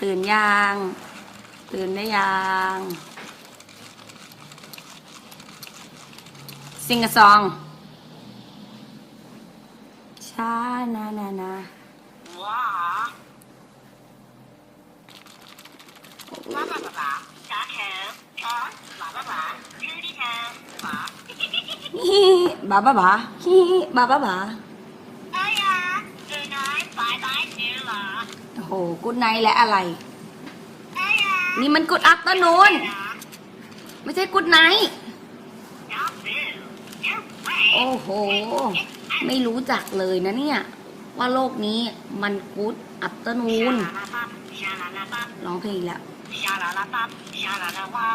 ตื่นยาง ตื่นได้ยาง ซิงกะซอง ช้านานานาว้าว้าว้าว้าช้าแาบช้าบ้าบ้าบ้าชื่อที่แคบบ้าบ้าบ้าบ้าบ้าบ้า โอ้โหกุดไนและอะไร นี่มันกุดอัพตะนูนไม่ใช่กุดไนโอ้โห ไม่รู้จักเลยนะเนี่ย ว่าโลกนี้มันกุดอัพตะนูนร้องเพลงแล้วชาลาลาวา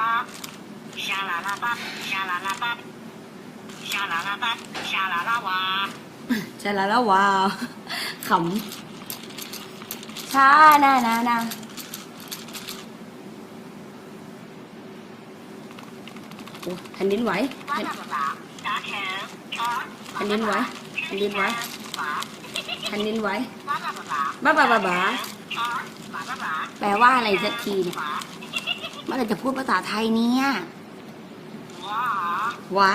ชาลาลาวาขำ ช้านะนะนะโอ้แผ่นดินไหวหันดินไหวหันดินไหวหันดินไหวบ้าบ้าบ้าบ้าแปลว่าอะไรสักทีเนี่ยเมื่อไรจะพูดภาษาไทยเนี่ยว้า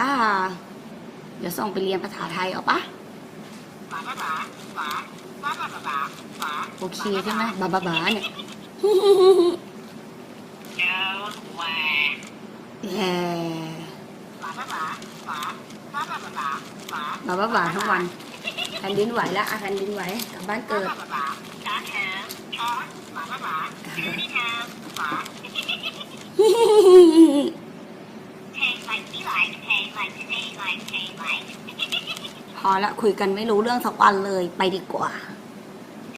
เดี๋ยวส่งไปเรียนภาษาไทยเอาปะ โอเคใช่ไหมบาบาบาเนี่ยเฮ่บาบาบาทั้งวันแผ่นดินไหวแล้วอาแผ่นดินไหวกลับบ้านเกิด พอละคุยกันไม่รู้เรื่องสักวันเลยไปดีกว่า